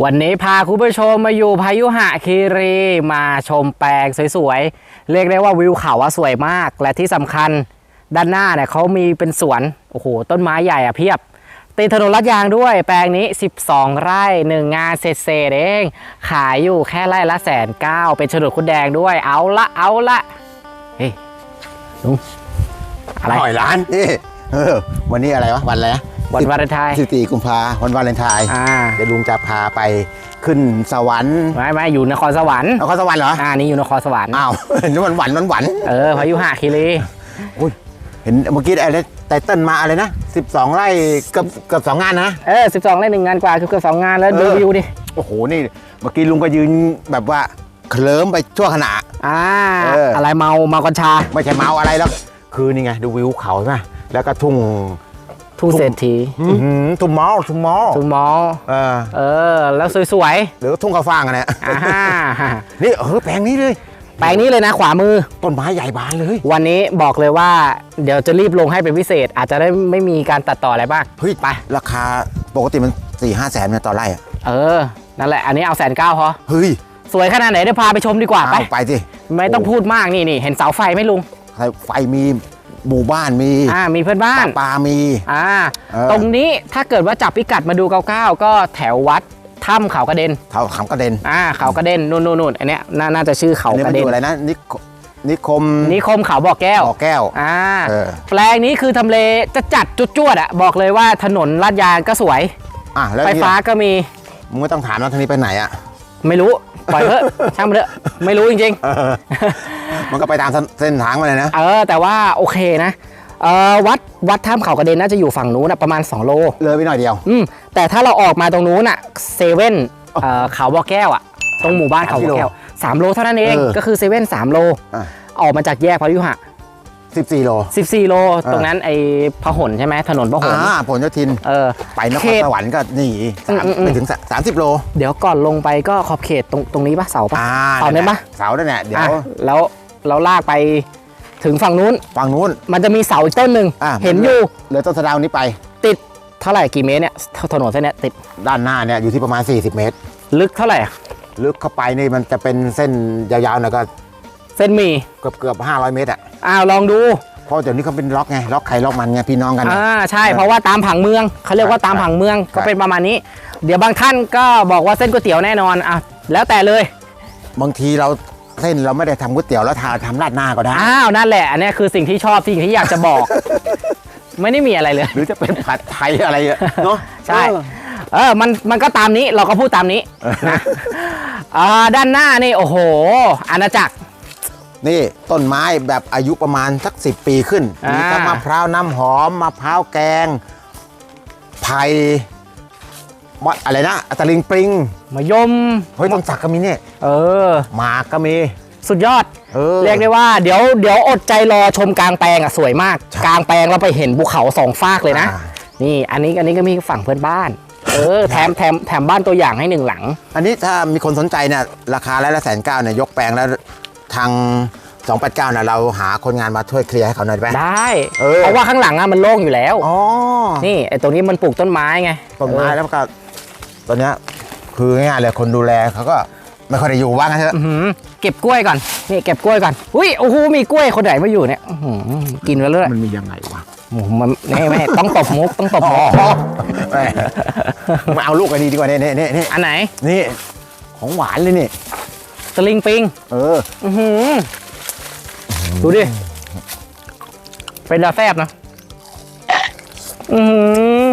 วันนี้พาคุณผู้ชมมาอยู่พายุหะคีรีมาชมแปลงสวยๆ เรียกได้ว่าวิวเขาว่าสวยมาก และที่สำคัญด้านหน้าเนี่ยเขามีเป็นสวน โอ้โห ต้นไม้ใหญ่อะเพียบติดถนนลัดยางด้วยแปลงนี้ 12 ไร่หนึ่งงานเศษๆเอง ขายอยู่แค่ไร่ละแสนเก้าเป็นโฉนดคุณแดงด้วยเอาละเอาละเฮ้ยลุงอะไรหอยล้านนี่เออวันนี้อะไรวะวันอะไรนะ วันวาเลนไทน์สิบสี่กุมภาวันวาเลนไทน์อ่าเดี๋ยวลุงจะพาไปขึ้นสวรรค์ไม่ไม่อยู่นครสวรรค์เอาเข้าสวรรค์เหรออ่านี่อยู่นครสวรรค์อ้าวนี่มันหวันมันหวันเออพายุหะคีรีอุ้ยเห็นเมื่อกี้อะไรไตเติ้ลมาอะไรนะสิบสองไร่เกับเกับสองงานนะเออ12ไร่หนึ่งงานกว่าคือเกือบสองงานแล้วเออดูวิวดิโอ้โหนี่ เมื่อกี้ลุงก็ยืนแบบว่าเคลิ้มไปชั่วขณะอ่าเออออะไรเมาเมากัญชา ไม่ใช่เมาอะไรแล้วคือนี่ไงดูวิวเขาใช่ไหมแล้วก็ทุ่ง ทุ่งเศรษฐีอื้อหือทุ่งมอลทุ่งมอลทุ่งมอเออเออ แล้วสวยหรือทุ่งกาฟางอะเนี่ยๆอ่าฮะนี่เออแปลงนี้เลยแปลงนี้เลยนะขวามือต้นไม้ใหญ่บานเลย วันนี้บอกเลยว่า เดี๋ยวจะรีบลงให้เป็นพิเศษ อาจจะได้ไม่มีการตัดต่ออะไรบ้างเฮ้ยไปราคาปกติมัน4ี่ห้าแสนเนี่ยต่อไร่อะเออนั่นแหละอันนี้เอาแสนเก้าพอเฮ้ยสวยขนาดไหนเดี๋ยวพาไปชมดีกว่าไปเอาไปสิไม่ต้องพูดมากนี่นี่เห็นเสาไฟไหมลุงไฟมี หมู่บ้านมีอ่ามีเพื่อนบ้านปลามี อ่าเออ ตรงนี้ถ้าเกิดว่าจับพิกัดมาดูเก้าๆก็แถววัดถ้ำเขากระเด็นเท่าขำกระเด็นอ่าเขากระเด็นนู่นนู่นนู่นอันเนี้ยน่าน่าจะชื่อเขาอันนี้กมัระนอเด็นยู่อะไรนะนิคนิคมนิคมเขาบ่อแก้วบ่อแก้ว อ่าเออ แปลงนี้คือทำเลจะจัดจุดจวดๆอะบอกเลยว่าถนนลาดยางก็สวย อะแล้วไฟนี่ฟ้าก็มี มึงไม่ต้องถามแล้วทางนี้ไปไหนอะ ไม่รู้ ปล่อยเถอะ ช่างมันเถอะไม่รู้จริงเออ มันก็ไปตามเส้นทางมาเลยนะๆเออ แต่ว่าโอเคนะเออวัดวัดถ้ำเขากระเด็นน่าจะอยู่ฝั่งนู้นนะประมาณ 2 โล เลยไปหน่อยเดียว อืมแต่ถ้าเราออกมาตรงนู้นอะเซเว่นเอ่อเขาบ่อแก้วอะตรงหมู่บ้านเขาบ่อแก้วสามโลเท่านั้นเองเออก็คือเซเว่นสามโลอะ ออกมาจากแยกพยุหะ 14 โล 14 โล ตรงนั้นไอ้พหลใช่ไหมถนนพหลอ่าผลโยธิน เออ ไปนคเขรตสวรรค์ก็นี่สามอืมอืม ไปถึงสามสิบโลเดี๋ยวก่อนลงไปก็ขอบเขตตรงตรงนี้ปะเสาปะอ่าเสาเนี่ยปะเสาเนี่ยแหละเดี๋ยว อะแล้ว เราลากไปถึงฝั่งนู้น ฝั่งนู้น มันจะมีเสาอีกต้นหนึ่งอะเห็นอยู่เลยต้นสะเดาวนี้ไป ติดเท่าไหร่กี่เมตรเนี่ยถนนเส้นเนี้ยติดด้านหน้าเนี่ยอยู่ที่ประมาณ 40 เมตร ลึกเท่าไหร่อะลึกเข้าไปนี่มันจะเป็นเส้นยาวๆหน่อยก็เส้นหมีเกือบเกือบ500 เมตรอะอ้าวลองดูเพราะเดี๋ยวนี้เขาเป็นล็อกไงล็อกใครล็อกมันไงพี่น้องกันอ่าใช่เออเพราะว่าตามผังเมืองเขาเรียกว่าตามผังเมืองครัก็บเป็นประมาณนี้ เดี๋ยวบางท่านก็บอกว่าเส้นก๋วยเตี๋ยวแน่นอนอะแล้วแต่เลย บางทีเรา เส้นเราไม่ได้ทำก๋วยเตี๋ยวแล้วทาทำราดหน้าก็ได้ อ้าวนั่นแหละอันเนี้ยคือสิ่งที่ชอบสิ่งที่อยากจะบอก ไม่ได้มีอะไรเลย หรือจะเป็นผัดไทยอะไรอะเนาะ ใช่ เออเออมัน มันก็ตามนี้ เราก็พูดตามนี้นะอ่าด้านหน้านี่ โอ้โห อาณาจักร นี่ต้นไม้แบบอายุประมาณสักสิปีขึ้นอ่ามีมีทั้งมะพร้าวน้ำหอมมะพร้าวแกง ไผ่ มะอะไรนะตะลิงปริงมายม เฮ้ยต้นสักก็มีเนี่ยเออ หมากก็มี สุดยอด เออ เรียกได้ว่าเดี๋ยวเดี๋ยวอดใจรอชมกลางแปลงอะสวยมากใช่กลางแปลงเราไปเห็นภูเขาสองฟากเลยนะ อ่า นี่อันนี้อันนี้ก็มีฝั่งเพื่อนบ้าน เออแถมแถมแถมบ้านตัวอย่างให้หนึ่งหลัง อันนี้ถ้ามีคนสนใจเนี่ยราคาไร่ละแสนเก้าเนี่ยยกแปลงแล้วทาง 289เนี่ยเราหาคนงานมาช่วยเคลียร์ให้เขาหน่อยได้ไหม ได้เออ เพราะว่าข้างหลังอะมันโล่งอยู่แล้ว อ๋อนี่ไอ้ตรงนี้มันปลูกต้นไม้ไงต้นไม้เออแล้วก็ ตอนเนี้ยคือง่ายๆเลยคนดูแลเขาก็ไม่ค่อยได้อยู่ว่างั้นเถอะ อื้อหือเก็บกล้วยก่อนนี่เก็บกล้วยก่อนอุ้ยโอ้โหมีกล้วยคนไหนมาอยู่เนี่ยอื้อหือกินไปเรื่อยมันมียังไงวะโอ้โหมันไม่ไม่ต้องตบมุกต้องตบอ๋มุอกแหม่มาเอาลูกอันนี้ดีกว่านี่นี่นี่นี่อันไหนนี่ของหวานเลยนี่ สลิงปิง เออ อือหือดูดิ เป็นดาแซบนะ อือหือ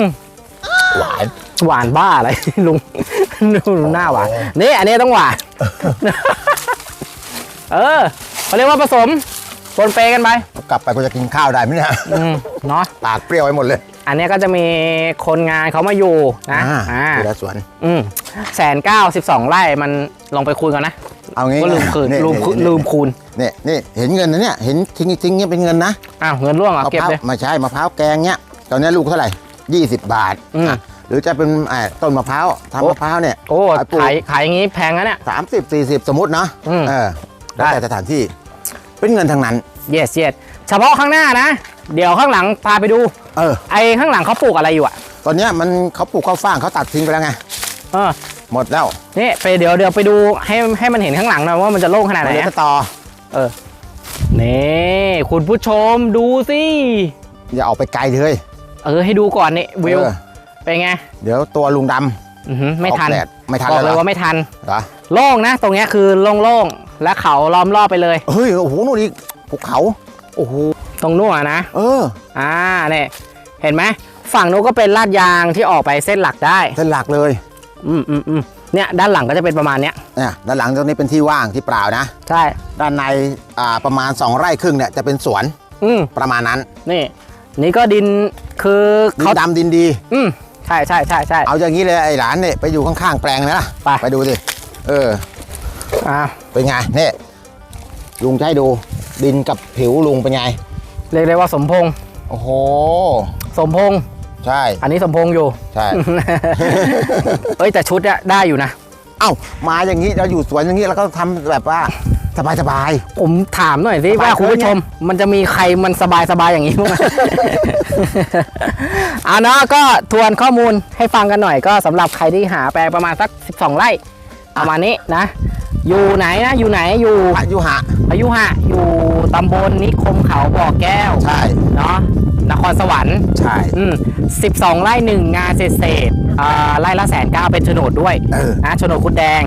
หวาน หวานบ้าอะไรลุงดูหน้าหวานนี่อันนี้ต้องหวาน เออเขาเรียกว่าผสมปนเปกันไปกลับไปกูจะกินข้าวได้ไหมเนี่ยอืมเนาะปากเปรี้ยวไปหมดเลย อันเนี้ยก็จะมีคนงานเขามาอยู่นะอ่าอ่าดูแลสวน อืมแสนเก้าสิบสองไร่มันลองไปคูณกันนะเอางี้ก็ลืมคืนนี่ลืมคืนนี่ลืมคูณนี่นี่เห็นเงินนะเนี่ยเห็นทิ้งทิ้งเนี่ยเป็นเงินนะอ้าวเงินร่วงเหรอะมะเก็บพร้าวเลยไม่ใช่มะพร้าวแกงเนี่ยตอนนี้ลูกเท่าไหร่20บาทอืมอะ หรือจะเป็นไอ้ต้นมะพร้าวโอ้ทำมะพร้าวเนี่ยโอ้ขายปลูกขายขายอย่างงี้แพงนะเนี่ยสามสิบสี่สิบสมมตินะอืมเออได้แล้วแต่สถานที่เป็นเงินทางนั้น yes yes เฉพาะข้างหน้านะ เดี๋ยวข้างหลังพาไปดูเออไอ้ข้างหลังเขาปลูกอะไรอยู่อะ ตอนเนี้ยมันเขาปลูกข้าวฟ่างเขาตัดทิ้งไปแล้วไงเออหมดแล้วนี่ไปเดี๋ยวเดี๋ยวไปดูให้ให้มันเห็นข้างหลังหน่อยว่ามันจะโล่งขนาดไหนเดี๋ยวนะจะต่อนี่คุณผู้ชมดูสิอย่าออกไปไกลเลย เออให้ดูก่อนนี่วิว เออเป็นไงเดี๋ยวตัวลุงดอื้อหือำไม่ทันออกแดดไม่ทันบอกเลยหรว่าไม่ทัน เหรอโล่งนะ ตรงเนี้ยคือโล่งๆ และเขาล้อมรอบไปเลย เฮ้ยโอ้โหนู่นอีกภูเขาโอ้โหตรงนู้นอะนะ เอออ่าเนี่ยเห็นไหมฝั่งนู้นก็เป็นลาดยางที่ออกไปเส้นหลักได้ เส้นหลักเลยอืมอืมอืมเนี่ยด้านหลังก็จะเป็นประมาณเนี้ยเนี่ยด้านหลังตรงนี้เป็นที่ว่างที่เปล่านะ ใช่ ด้านในอ่าประมาณ 2 ไร่ครึ่งเนี่ยจะเป็นสวนอืมประมาณนั้น นี่ นี่ก็ดินคือดิเขานดำดินดี อืม ใช่ใช่ใช่ใช่เอาอย่างนี้เลยไอ้หลานเนี่ยไปอยู่ข้างๆแปลงนะล่ะไปไปดูสิเอออ่าเป็นไงเนี่ยลุงจะให้ดูดินกับผิวลุงเป็นไง เรียกได้ว่าสมพงษ์โอ้โห สมพงษ์ใช่ อันนี้สมพงษ์อยู่ ใช่ เอ้ยแต่ชุดอะได้อยู่นะ เอ้ามาอย่างนี้เราอยู่สวนอย่างนี้เราก็ทำแบบว่า สบายสบายผมถามหน่อยสิสบายว่าคุณผู้เกินไงชม มันจะมีใครมันสบายสบายๆอย่างนี้บ้างไหมเอาเนาะก็ทวนข้อมูลให้ฟังกันหน่อยก็สำหรับใครที่หาแปลงประมาณสัก 12 ไร่ประมาณนี้นะ อยู่ไหนนะอยู่ไหนอยู่ๆอายุหะอายุหะอยู่ตำบลนิคมเขาบ่อแก้ว ใช่เนาะนครสวรรค์ใช่อืม12ไร่หนึ่งงานเศษเศษๆอ่าไร่ละแสนเก้าเป็นโฉนดด้วยเออนะโฉนดคุณแดง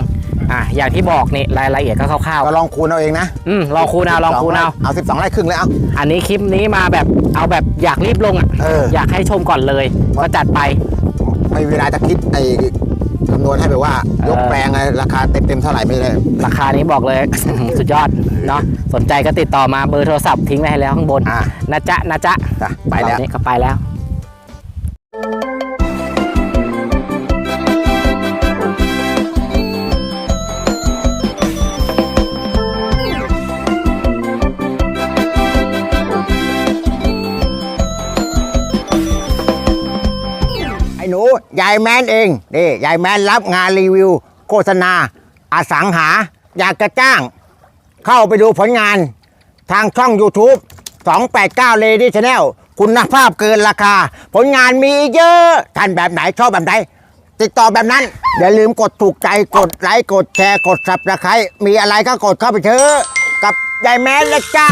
อะอย่างที่บอกนี่รายละเอียดก็คร่าวก็ลองคูณเอาเองนะๆอืมลองคูณเอาลองคูณเอา เอา12ไร่ครึ่งเลยเอา อันนี้คลิปนี้มาแบบเอาแบบอยากรีบลงอะเอออ ยากให้ชมก่อนเลยก็จัดไป ไม่มีเวลาจะคิดไอ้คำนวณให้ไปว่าเออยกแปลงอะไรราคาเต็มๆเท่าไหร่ไม่ได้ราคานี้บอกเลย สุดยอดเนาะสนใจก็ติดต่อมาเบอร์โทรศัพท์ทิ้งไว้ให้แล้วข้างบนอ่านะจ๊ะนะจ๊ะจ้ะไปแล้วตอนนี้ก็ไปแล้วายแมนเองนี่ยายแมนรับงานรีวิว โฆษณาอสังหา อยากจะจ้าง เข้าไปดูผลงาน ทางช่อง YouTube 289 Lady Channel คุณภาพเกินราคา ผลงานมีเยอะ ท่านแบบไหนชอบแบบไหน ติดต่อแบบนั้น อย่าลืมกดถูกใจกดไลค์กดแชร์กด subscribe มีอะไรก็กดเข้าไปเถอะกับยายแมนและจ้า